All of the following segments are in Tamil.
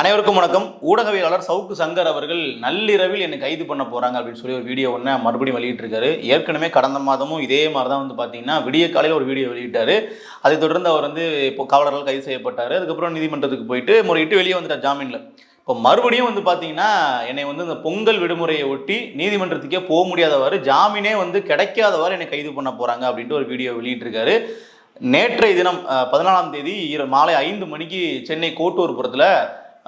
அனைவருக்கும் வணக்கம். ஊடகவியலாளர் சவுக்கு சங்கர் அவர்கள் நள்ளிரவில் என்னை கைது பண்ண போறாங்க அப்படின்னு சொல்லி ஒரு வீடியோ ஒன்று மறுபடியும் வெளியிட்டிருக்காரு. ஏற்கனவே கடந்த மாதமும் இதே மாதிரி தான் வந்து பார்த்தீங்கன்னா விடிய காலையில் ஒரு வீடியோ வெளியிட்டாரு. அதை தொடர்ந்து அவர் வந்து இப்போ காவலர்கள் கைது செய்யப்பட்டார். அதுக்கப்புறம் நீதிமன்றத்துக்கு போயிட்டு முறையிட்டு வெளியே வந்துட்டார் ஜாமீனில். இப்போ மறுபடியும் வந்து பார்த்தீங்கன்னா என்னை வந்து இந்த பொங்கல் விடுமுறையை ஒட்டி நீதிமன்றத்துக்கே போக முடியாதவாறு ஜாமீனே வந்து கிடைக்காதவாறு என்னை கைது பண்ண போறாங்க அப்படின்ட்டு ஒரு வீடியோ வெளியிட்டிருக்காரு. நேற்றைய தினம் பதினாலாம் தேதி மாலை ஐந்து மணிக்கு சென்னை கோட்டூர்புரத்தில்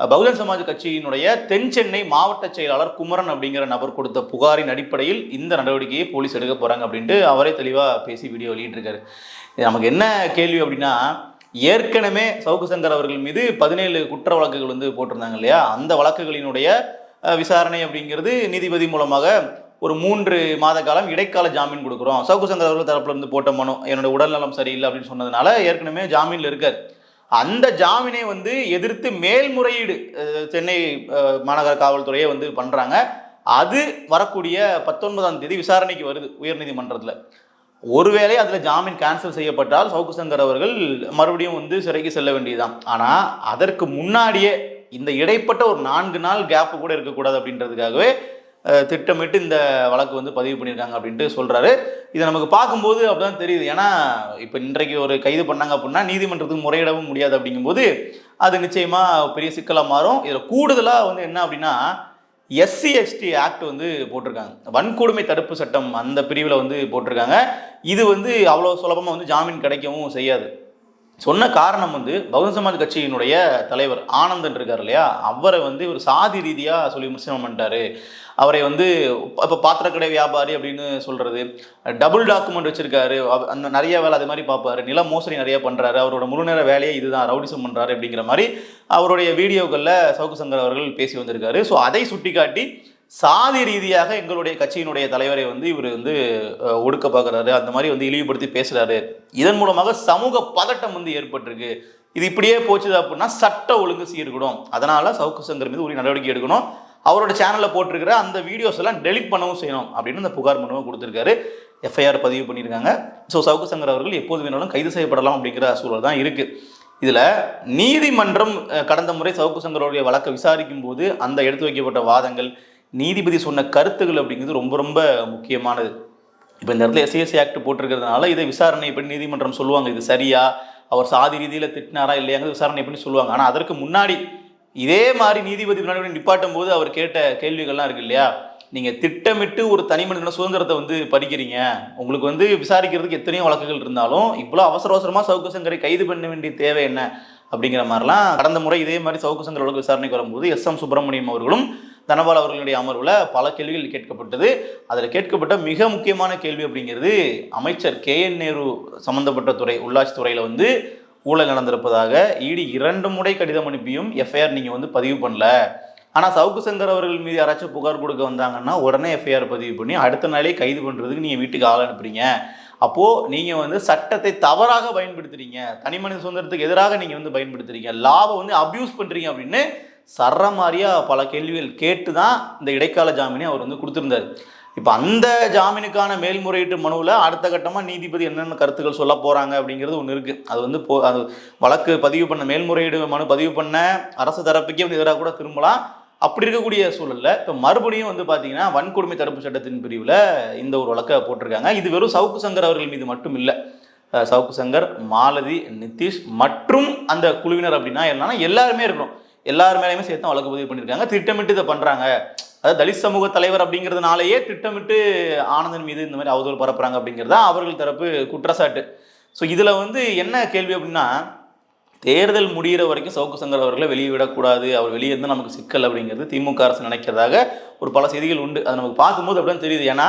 பகுஜன் சமாஜ் கட்சியினுடைய தென் சென்னை மாவட்ட செயலாளர் குமரன் அப்படிங்கிற நபர் கொடுத்த புகாரின் அடிப்படையில் இந்த நடவடிக்கையை போலீஸ் எடுக்க போறாங்க அப்படின்ட்டு அவரே தெளிவாக பேசி வீடியோ வெளியிட்டிருக்காரு. நமக்கு என்ன கேள்வி அப்படின்னா ஏற்கனவே சவுக்கு சங்கர் அவர்கள் மீது பதினேழு குற்ற வழக்குகள் வந்து போட்டிருந்தாங்க இல்லையா? அந்த வழக்குகளினுடைய விசாரணை அப்படிங்கிறது நீதிபதி மூலமாக ஒரு மூன்று மாத காலம் இடைக்கால ஜாமீன் கொடுக்குறோம். சவுக்கு சங்கர் அவர்கள் தரப்புல இருந்து போட்ட மனு என்னோட உடல்நலம் சரியில்லை அப்படின்னு சொன்னதுனால ஏற்கனவே ஜாமீனில் இருக்கார். அந்த ஜாமீனை வந்து எதிர்த்து மேல்முறையீடு சென்னை மாநகர காவல்துறையே வந்து பண்றாங்க. அது வரக்கூடிய பத்தொன்பதாம் தேதி விசாரணைக்கு வருது உயர்நீதிமன்றத்தில். ஒருவேளை அதில் ஜாமீன் கேன்சல் செய்யப்பட்டால் சவுக்கு சங்கர் அவர்கள் மறுபடியும் வந்து சிறைக்கு செல்ல வேண்டியதுதான். ஆனால் அதற்கு முன்னாடியே இந்த இடைப்பட்ட ஒரு நான்கு நாள் கேப்பு கூட இருக்கக்கூடாது அப்படின்றதுக்காகவே திட்டமிட்டு இந்த வழக்கு வந்து பதிவு பண்ணியிருக்காங்க அப்படின்ட்டு சொல்கிறாரு இதை நமக்கு பார்க்கும்போது அப்படிதான் தெரியுது. ஏன்னா இப்போ இன்றைக்கு ஒரு கைது பண்ணாங்க அப்படின்னா நீதிமன்றத்துக்கு முறையிடவும் முடியாது அப்படிங்கும்போது அது நிச்சயமாக பெரிய சிக்கலாக மாறும். இதில் கூடுதலாக வந்து என்ன அப்படின்னா எஸ்சி எஸ்டி ஆக்ட் வந்து போட்டிருக்காங்க. வன்கொடுமை தடுப்பு சட்டம் அந்த பிரிவில் வந்து போட்டிருக்காங்க. இது வந்து அவ்வளோ சுலபமாக வந்து ஜாமீன் கிடைக்கவும் செய்யாது. சொன்ன காரணம் வந்து பகுஜன் சமாஜ் கட்சியினுடைய தலைவர் ஆனந்தன் இருக்கார் இல்லையா? அவரை வந்து ஒரு சாதி ரீதியாக சொல்லி விமர்சனம் பண்ணிட்டாரு. அவரை வந்து இப்போ பாத்திரக்கடை வியாபாரி அப்படின்னு சொல்கிறது டபுள் டாக்குமெண்ட் வச்சுருக்காரு. அந்த நிறைய வேலை அது மாதிரி பார்ப்பாரு. நில மோசடி நிறைய பண்ணுறாரு அவரோட முழு நேர வேலையே இதுதான் ரவுடிசம் பண்ணுறாரு அப்படிங்கிற மாதிரி அவருடைய வீடியோக்களில் சவுக்கு சங்கர் அவர்கள் பேசி வந்திருக்காரு. ஸோ அதை சுட்டிக்காட்டி சாதி ரீதியாக எங்களுடைய கட்சியினுடைய தலைவரை வந்து இவர் வந்து ஒடுக்க பார்க்குறாரு. அந்த மாதிரி வந்து இழிவுபடுத்தி பேசுறாரு. இதன் மூலமாக சமூக பதட்டம் வந்து ஏற்பட்டிருக்கு. இது இப்படியே போச்சுது அப்படின்னா சட்ட ஒழுங்கு சீர்கிடும். அதனால சவுக்கு சங்கர் மீது உரிய நடவடிக்கை எடுக்கணும். அவரோட சேனலில் போட்டிருக்கிற அந்த வீடியோஸ் எல்லாம் டெலிட் பண்ணவும் செய்யணும் அப்படின்னு அந்த புகார் மனுவை கொடுத்துருக்காரு. எஃப்ஐஆர் பதிவு பண்ணியிருக்காங்க. ஸோ சவுக்கு சங்கர் அவர்கள் எப்போது வேணாலும் கைது செய்யப்படலாம் அப்படிங்கிற சூழல் தான் இருக்கு. இதில் நீதிமன்றம் கடந்த முறை சவுக்கு சங்கருடைய வழக்கை விசாரிக்கும் போது அந்த எடுத்து வைக்கப்பட்ட வாதங்கள் நீதிபதி சொன்ன கருத்துகள் அப்படிங்கிறது ரொம்ப ரொம்ப முக்கியமானது. இப்போ இந்த இடத்துல எஸ்சிஎஸ்சி ஆக்ட் போட்டிருக்கிறதுனால இதை விசாரணை பண்ணி நீதிமன்றம் சொல்லுவாங்க இது சரியா? அவர் சாதி ரீதியில் திட்டினாரா இல்லையாங்கிறது விசாரணை பண்ணி சொல்லுவாங்க. ஆனால் அதற்கு முன்னாடி இதே மாதிரி நீதிபதி முன்னாடி நிப்பாட்டும் போது அவர் கேட்ட கேள்விகள்லாம் இருக்கு இல்லையா? நீங்கள் திட்டமிட்டு ஒரு தனி மனிதன சுதந்திரத்தை வந்து பறிக்கிறீங்க. உங்களுக்கு வந்து விசாரிக்கிறதுக்கு எத்தனையோ வழக்குகள் இருந்தாலும் இவ்வளோ அவசர அவசரமாக சவுக்கு சங்கரை கைது பண்ண வேண்டிய தேவை என்ன? அப்படிங்கிற மாதிரிலாம் கடந்த முறை இதே மாதிரி சவுக்கு சங்கர் வழக்கு விசாரணைக்கு வரும்போது எஸ் எம் சுப்பிரமணியம் அவர்களும் தனபால் அவர்களுடைய அமர்வில் பல கேள்விகள் கேட்கப்பட்டது. அதில் கேட்கப்பட்ட மிக முக்கியமான கேள்வி அப்படிங்கிறது அமைச்சர் கே என் நேரு சம்பந்தப்பட்ட துறை உள்ளாட்சி துறையில் வந்து ஊழல் நடந்திருப்பதாக இடி இரண்டு முறை கடிதம் அனுப்பியும் எஃப்ஐஆர் நீங்கள் வந்து பதிவு பண்ணல. ஆனால் சவுக்கு சங்கர் அவர்கள் மீது யாராச்சும் புகார் கொடுக்க வந்தாங்கன்னா உடனே எஃப்ஐஆர் பதிவு பண்ணி அடுத்த நாளே கைது பண்ணுறதுக்கு நீங்கள் வீட்டுக்கு ஆள் அனுப்புறீங்க. அப்போது நீங்கள் வந்து சட்டத்தை தவறாக பயன்படுத்துறீங்க. தனி மனித சுதந்திரத்துக்கு எதிராக நீங்கள் வந்து பயன்படுத்துறீங்க. லாவை வந்து அப்யூஸ் பண்ணுறீங்க அப்படின்னு சரமாரியா பல கேள்விகள் கேட்டு தான் இந்த இடைக்கால ஜாமீனை அவர் வந்து கொடுத்துருந்தார். இப்போ அந்த ஜாமீனுக்கான மேல்முறையீட்டு மனுவில் அடுத்த கட்டமாக நீதிபதி என்னென்ன கருத்துக்கள் சொல்ல போகிறாங்க அப்படிங்கிறது ஒன்று இருக்குது அது வந்து போ அது வழக்கு பதிவு பண்ண மேல்முறையீடு மனு பதிவு பண்ண அரசு தரப்புக்கே வந்து எதிராக கூட திரும்பலாம். அப்படி இருக்கக்கூடிய சூழலில் இப்போ மறுபடியும் வந்து பார்த்தீங்கன்னா வன்கொடுமை தடுப்பு சட்டத்தின் பிரிவில் இந்த ஒரு வழக்கை போட்டிருக்காங்க. இது வெறும் சவுக்கு சங்கர் அவர்கள் மீது மட்டும் இல்லை. சவுக்கு சங்கர் மாலதி நிதிஷ் மற்றும் அந்த குழுவினர் அப்படின்னா என்னன்னா எல்லாருமே இருக்கணும் எல்லார் மேலேயுமே சேர்த்து தான் வழக்கு பதிவு பண்ணியிருக்காங்க. திட்டமிட்டு இதை பண்ணுறாங்க அதாவது தலித் சமூக தலைவர் அப்படிங்கிறதுனாலயே திட்டமிட்டு ஆனந்தன் மீது இந்த மாதிரி அவதூறு பரப்புறாங்க அப்படிங்கிறது தான் அவர்கள் தரப்பு குற்றச்சாட்டு. ஸோ இதில் வந்து என்ன கேள்வி அப்படின்னா தேர்தல் முடிகிற வரைக்கும் சவுக்கு சங்கர் அவர்களை வெளியே விடக்கூடாது. அவர் வெளியே இருந்தால் நமக்கு சிக்கல் அப்படிங்கிறது திமுக அரசு நினைக்கிறதாக ஒரு பல செய்திகள் உண்டு. அது நமக்கு பார்க்கும்போது அப்படின்னு தெரியுது. ஏன்னா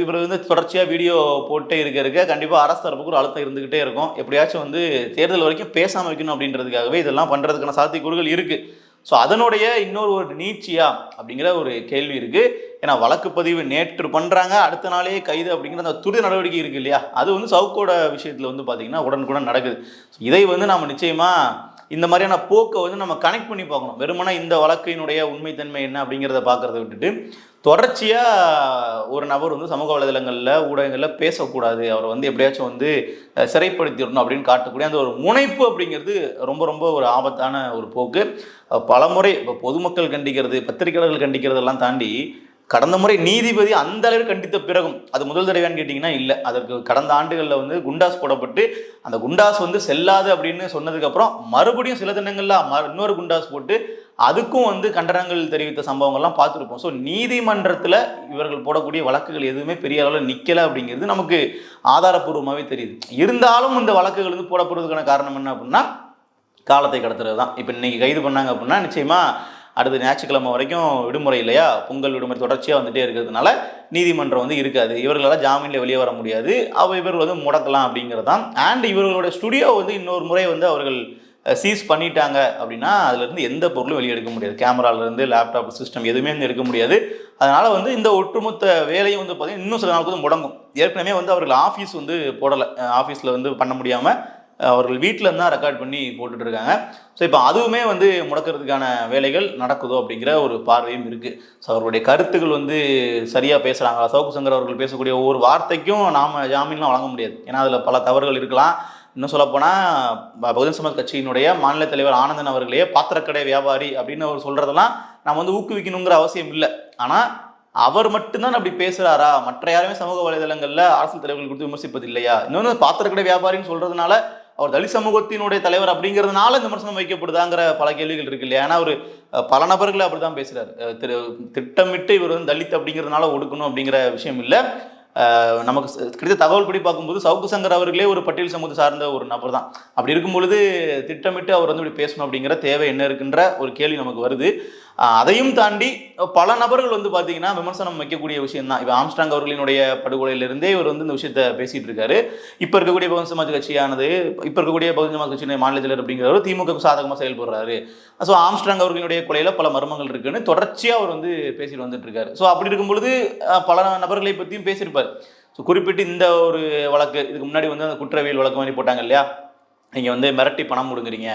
இவர் வந்து தொடர்ச்சியாக வீடியோ போட்டே இருக்க இருக்க கண்டிப்பாக அரசு தரப்புக்கு ஒரு அழுத்தம் இருந்துக்கிட்டே இருக்கும். எப்படியாச்சும் வந்து தேர்தல் வரைக்கும் பேசாமல் வைக்கணும் அப்படின்றதுக்காகவே இதெல்லாம் பண்ணுறதுக்கான சாத்தியக்கூறுகள் இருக்குது ஸோ அதனுடைய இன்னொரு ஒரு நீச்சியா அப்படிங்கிற ஒரு கேள்வி இருக்குது ஏன்னா வழக்கு பதிவு நேற்று பண்ணுறாங்க அடுத்த நாளே கைது அப்படிங்கிற அந்த துரித நடவடிக்கை இருக்குது இல்லையா? அது வந்து சவுக்கோட விஷயத்தில் வந்து பார்த்திங்கன்னா உடனுக்குடன் நடக்குது. ஸோ இதை வந்து நாம் நிச்சயமாக இந்த மாதிரியான போக்கை வந்து நம்ம கனெக்ட் பண்ணி பார்க்கணும். வெறுமனா இந்த வழக்கினுடைய உண்மைத்தன்மை என்ன அப்படிங்கிறத பார்க்கறத விட்டுட்டு தொடர்ச்சியாக ஒரு நபர் வந்து சமூக வலைதளங்களில் ஊடகங்களில் பேசக்கூடாது. அவரை வந்து எப்படியாச்சும் வந்து சிறைப்படுத்திடணும் அப்படின்னு காட்டக்கூடிய அந்த ஒரு முனைப்பு அப்படிங்கிறது ரொம்ப ரொம்ப ஒரு ஆபத்தான ஒரு போக்கு. பலமுறை இப்போ பொதுமக்கள் கண்டிக்கிறது பத்திரிகையாளர்கள் கண்டிக்கிறதெல்லாம் தாண்டி கடந்த முறை நீதிபதி அந்த அளவுக்கு கண்டித்த பிறகும் அது முதல் தடவையான்னு கேட்டிங்கன்னா இல்லை. அதற்கு கடந்த ஆண்டுகளில் வந்து குண்டாஸ் போடப்பட்டு அந்த குண்டாஸ் வந்து செல்லாது அப்படின்னு சொன்னதுக்கப்புறம் மறுபடியும் சில தினங்களில் ம இன்னொரு குண்டாஸ் போட்டு அதுக்கும் வந்து கண்டனங்கள் தெரிவித்த சம்பவங்கள்லாம் பார்த்துருப்போம். ஸோ நீதிமன்றத்தில் இவர்கள் போடக்கூடிய வழக்குகள் எதுவுமே பெரிய அளவில் நிற்கலை அப்படிங்கிறது நமக்கு ஆதாரப்பூர்வமாகவே தெரியுது. இருந்தாலும் இந்த வழக்குகள் வந்து போடப்படுறதுக்கான காரணம் என்ன அப்படின்னா காலத்தை கடத்துறது தான். இப்போ இன்னைக்கு கைது பண்ணாங்க அப்படின்னா நிச்சயமாக அடுத்த ஞாயிற்றுக்கிழமை வரைக்கும் விடுமுறை இல்லையா? பொங்கல் விடுமுறை தொடர்ச்சியாக வந்துட்டே இருக்கிறதுனால நீதிமன்றம் வந்து இருக்காது. இவர்களால் ஜாமீனில் வெளியே வர முடியாது. அவ இவர்கள் வந்து முடக்கலாம் அப்படிங்கிறது தான். அண்ட் இவர்களோட ஸ்டுடியோ வந்து இன்னொரு முறை வந்து அவர்கள் சீஸ் பண்ணிட்டாங்க அப்படின்னா அதுலேருந்து எந்த பொருளும் வெளியே எடுக்க முடியாது. கேமராலேருந்து லேப்டாப் சிஸ்டம் எதுவுமே வந்து எடுக்க முடியாது. அதனால் வந்து இந்த ஒட்டுமொத்த வேலையும் வந்து பார்த்திங்கன்னா இன்னும் சில நாளுக்கு வந்து முடங்கும். ஏற்கனவே வந்து அவர்கள் ஆஃபீஸ் வந்து போடலை. ஆஃபீஸில் வந்து பண்ண முடியாமல் அவர்கள் வீட்டில் தான் ரெக்கார்ட் பண்ணி போட்டுட்டு இருக்காங்க. ஸோ இப்போ அதுவுமே வந்து முடக்கிறதுக்கான வேலைகள் நடக்குதோ அப்படிங்கிற ஒரு பார்வையும் இருக்குது ஸோ அவர்களுடைய கருத்துக்கள் வந்து சரியாக பேசுகிறாங்களா சவுக்கு சங்கர் அவர்கள் பேசக்கூடிய ஒவ்வொரு வார்த்தைக்கும் நாம் ஜாமீன்லாம் வழங்க முடியாது. ஏன்னா அதில் பல தவறுகள் இருக்கலாம். இன்னும் சொல்லப்போனால் பகுஜன் சமாஜ் கட்சியினுடைய மாநில தலைவர் ஆனந்தன் அவர்களே பாத்திரக்கடை வியாபாரி அப்படின்னு அவர் சொல்கிறதெல்லாம் நம்ம வந்து ஊக்குவிக்கணுங்கிற அவசியம் இல்லை. ஆனால் அவர் மட்டும்தான் அப்படி பேசுகிறாரா மற்ற யாருமே சமூக வலைதளங்களில் அரசியல் தலைவர்கள் கொடுத்து விமர்சிப்பது இல்லையா இன்னொன்று பாத்திரக்கடை வியாபாரின்னு சொல்கிறதுனால அவர் தலித் சமூகத்தினுடைய தலைவர் அப்படிங்கிறதுனால இந்த விமர்சனம் வைக்கப்படுதாங்கிற பல கேள்விகள் இருக்கு இல்லையா? ஏன்னா அவர் பல நபர்களை அப்படி தான் பேசுகிறார் திரு திட்டமிட்டு இவர் வந்து தலித் அப்படிங்கிறதுனால ஒடுக்கணும் அப்படிங்கிற விஷயம் இல்லை. நமக்கு கிடைத்த தகவல் படி பார்க்கும்போது சவுக்கு சங்கர் அவர்களே ஒரு பட்டியல் சமூக சார்ந்த ஒரு நபர் தான். அப்படி இருக்கும் பொழுது திட்டமிட்டு அவர் வந்து இப்படி பேசணும் அப்படிங்கிற தேவை என்ன இருக்குன்ற ஒரு கேள்வி நமக்கு வருது. அதையும் தாண்டி பல நபர்கள் வந்து பார்த்தீங்கன்னா விமர்சனம் வைக்கக்கூடிய விஷயம் தான் இப்போ ஆம்ஸ்டாங் அவர்களினுடைய படுகொலையிலிருந்தே இவர் வந்து இந்த விஷயத்த பேசிட்டு இருக்காரு. இப்போ இருக்கக்கூடிய பகுஜன் சமாஜ் கட்சியானது இப்போ இருக்கக்கூடிய பகுஜன் சமாஜ் கட்சியினுடைய மாநில தலைவர் அப்படிங்கிறவர் திமுக சாதகமாக செயல்படுறாரு. ஸோ ஆம்ஸ்டாங் அவர்களுடைய கொலையில் பல மர்மங்கள் இருக்குன்னு தொடர்ச்சியாக அவர் வந்து பேசிட்டு வந்துட்டு இருக்காரு. ஸோ அப்படி இருக்கும்பொழுது பல நபர்களை பற்றியும் பேசியிருப்பார். ஸோ குறிப்பிட்டு இந்த ஒரு வழக்கு இதுக்கு முன்னாடி வந்து அந்த குற்றவியல் வழக்கு மாதிரி போட்டாங்க இல்லையா? நீங்கள் வந்து மிரட்டி பணம் கொடுங்குறீங்க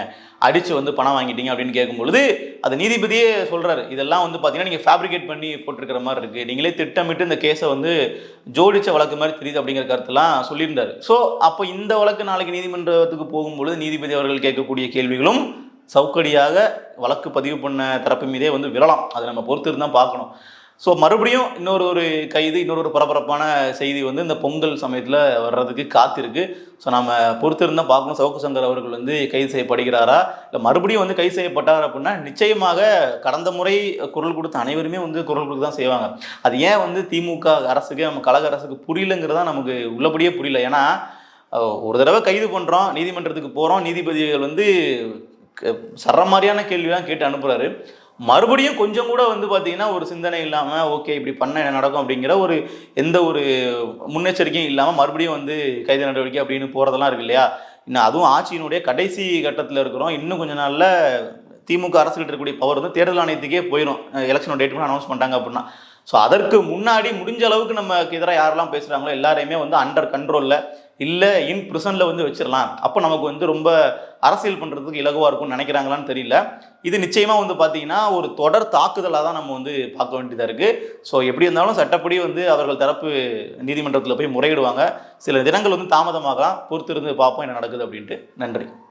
அடித்து வந்து பணம் வாங்கிட்டீங்க அப்படின்னு கேட்கும்பொழுது அது நீதிபதியே சொல்கிறாரு இதெல்லாம் வந்து பார்த்தீங்கன்னா நீங்கள் ஃபேப்ரிகேட் பண்ணி போட்டிருக்கிற மாதிரி இருக்குது நீங்களே திட்டமிட்டு இந்த கேஸை வந்து ஜோடிச்ச வழக்கு மாதிரி தெரியுது அப்படிங்கிற கருத்துலாம் சொல்லியிருந்தாரு. ஸோ அப்போ இந்த வழக்கு நாளைக்கு நீதிமன்றத்துக்கு போகும்பொழுது நீதிபதி அவர்கள் கேட்கக்கூடிய கேள்விகளும் சவுக்கடியாக வழக்கு பதிவு பண்ண தரப்பு மீதே வந்து விழலாம். அதை நம்ம பொறுத்து தான் பார்க்கணும். ஸோ மறுபடியும் இன்னொரு ஒரு கைது இன்னொரு ஒரு பரபரப்பான செய்தி வந்து இந்த பொங்கல் சமயத்தில் வர்றதுக்கு காத்திருக்கு. ஸோ நம்ம பொறுத்திருந்தால் பார்க்கணும். சவுக்கு சங்கர் அவர்கள் வந்து கைது செய்யப்படுகிறாரா? இல்லை மறுபடியும் வந்து கைது செய்யப்பட்டார் அப்படின்னா நிச்சயமாக கடந்த முறை குரல் கொடுத்த அனைவருமே வந்து குரல் கொடுத்து தான் செய்வாங்க. அது ஏன் வந்து திமுக அரசுக்கு நம்ம கழக அரசுக்கு புரியலங்கிறதா நமக்கு உள்ளபடியே புரியல. ஏன்னா ஒரு தடவை கைது பண்ணுறோம் நீதிமன்றத்துக்கு போகிறோம் நீதிபதிகள் வந்து க- சர்ற மாதிரியான கேள்விலாம் கேட்டு அனுப்புகிறாரு மறுபடியும் கொஞ்சம் கூட வந்து பார்த்தீங்கன்னா ஒரு சிந்தனை இல்லாமல் ஓகே இப்படி பண்ண என்ன நடக்கும்? அப்படிங்கிற ஒரு எந்த ஒரு முன்னெச்சரிக்கையும் இல்லாமல் மறுபடியும் வந்து கைது நடவடிக்கை அப்படின்னு போகிறதெல்லாம் இருக்கு இல்லையா? இன்னும் அதுவும் ஆட்சியினுடைய கடைசி கட்டத்தில் இருக்கிறோம். இன்னும் கொஞ்ச நாளில் திமுக அரசுகிட்ட இருக்கக்கூடிய பவர் வந்து தேர்தல் ஆணையத்துக்கே போயிடும் எலெக்ஷன் டேட் கூட அனௌன்ஸ் பண்ணிட்டாங்க அப்படின்னா. ஸோ அதற்கு முன்னாடி முடிஞ்ச அளவுக்கு நமக்கு எதிராக யாரெல்லாம் பேசுகிறாங்களோ எல்லாரையுமே வந்து அண்டர் கண்ட்ரோலில் இல்லை இன் ப்ரிசனில் வந்து வச்சிடலாம் அப்போ நமக்கு வந்து ரொம்ப அரசியல் பண்ணுறதுக்கு இலகுவாக இருக்கும்னு நினைக்கிறாங்களான்னு தெரியல. இது நிச்சயமாக வந்து பார்த்தீங்கன்னா ஒரு தொடர் தாக்குதலாக தான் நம்ம வந்து பார்க்க வேண்டியதாக இருக்குது ஸோ எப்படி இருந்தாலும் சட்டப்படி வந்து அவர்கள் தரப்பு நீதிமன்றத்தில் போய் முறையிடுவாங்க. சில தினங்கள் வந்து தாமதமாகலாம். பொறுத்திருந்து பார்ப்போம் என்ன நடக்குது அப்படின்ட்டு. நன்றி.